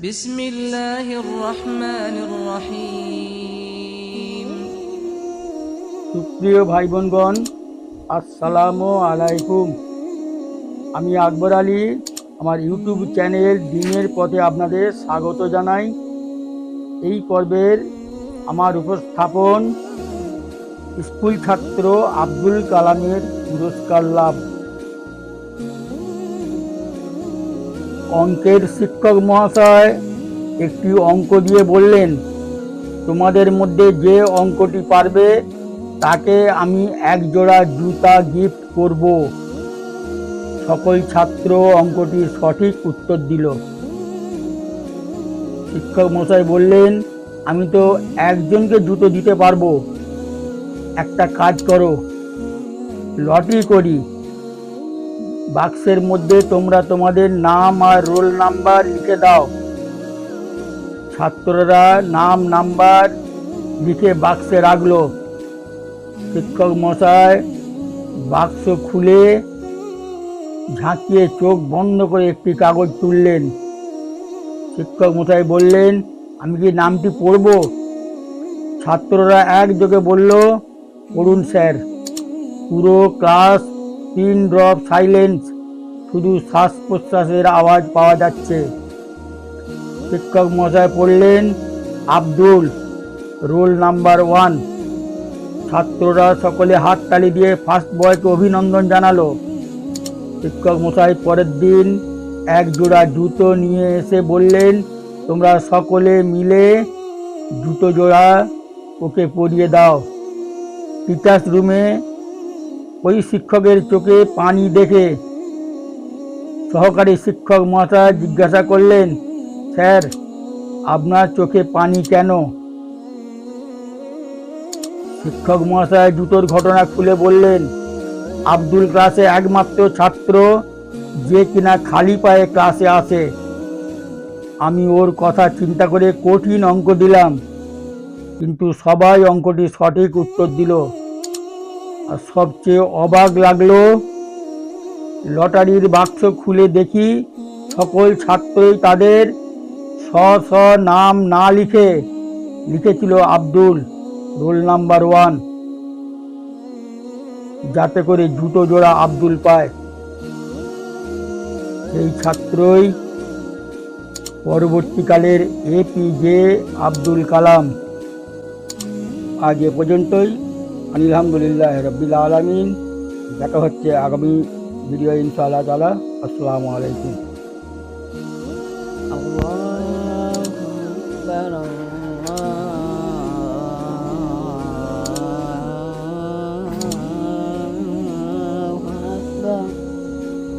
بسم الله الرحمن الرحيم সুপ্রিয় ভাই বোনগণ আসসালামু আলাইকুম আমি আকবর আলী আমার ইউটিউব চ্যানেল দিনের পথে আপনাদের স্বাগত জানাই এই পর্বের আমার উপস্থাপন স্কুল ছাত্র আব্দুল কালামের পুরস্কার লাভ অঙ্কের শিক্ষক মহাশয় একটি অঙ্ক দিয়ে বললেন, তোমাদের মধ্যে যে অঙ্কটি পারবে, তাকে আমি এক জোড়া জুতা গিফট করব। সকল ছাত্র অঙ্কটির সঠিক উত্তর দিল। শিক্ষক মশাই বললেন, আমি তো একজনকে জুতো দিতে পারব। একটা কাজ করো, লটারি করি। বাক্সের মধ্যে তোমরা তোমাদের নাম আর রোল নাম্বার লিখে দাও। ছাত্ররা নাম, নাম্বার লিখে বাক্সে রাখল। শিক্ষক মশাই বাক্স খুলে ঝাঁকিয়ে চোখ বন্ধ করে একটি কাগজ তুললেন। শিক্ষক মশাই বললেন, আমি কি নামটি পড়ব? ছাত্ররা একযোগে বলল, পড়ুন স্যার। পুরো ক্লাস তিন ড্রপ সাইলেন্স, শুধু শ্বাস প্রশ্বাসের আওয়াজ পাওয়া যাচ্ছে। শিক্ষক মশাই পড়লেন, আব্দুল, রোল নাম্বার ওয়ান। ছাত্ররা সকলে হাততালি দিয়ে ফার্স্ট বয়কে অভিনন্দন জানালো। শিক্ষক মশাই পরের দিন এক জোড়া জুতো নিয়ে এসে বললেন, তোমরা সকলে মিলে জুতো জোড়া ওকে পরিয়ে দাও। টিচার্স রুমে ওই শিক্ষকের চোখে পানি দেখে সহকারী শিক্ষক মহাশয় জিজ্ঞাসা করলেন, স্যার, আপনার চোখে পানি কেন? শিক্ষক মহাশয় জুতোর ঘটনা খুলে বললেন, আব্দুল ক্লাসে একমাত্র ছাত্র যে কিনা খালি পায়ে ক্লাসে আসে। আমি ওর কথা চিন্তা করে কঠিন অঙ্ক দিলাম, কিন্তু সবাই অঙ্কটি সঠিক উত্তর দিল। আর সবচেয়ে অবাক লাগল, লটারির বাক্স খুলে দেখি সকল ছাত্রই তাদের স্ব স্ব নাম না লিখে লিখেছিল আব্দুল, রোল নাম্বার ওয়ান। যাতে করে জুতো জোড়া আব্দুল পায়। সেই ছাত্রই পরবর্তীকালের এপিজে আব্দুল কালাম। আজ এ পর্যন্তই। আলহামদুলিল্লাহ রব্বিল আলমিন। দেখা হচ্ছে আগামী ভিডিও ইনশাআল্লাহ তালা আসসালামু আলাইকুম।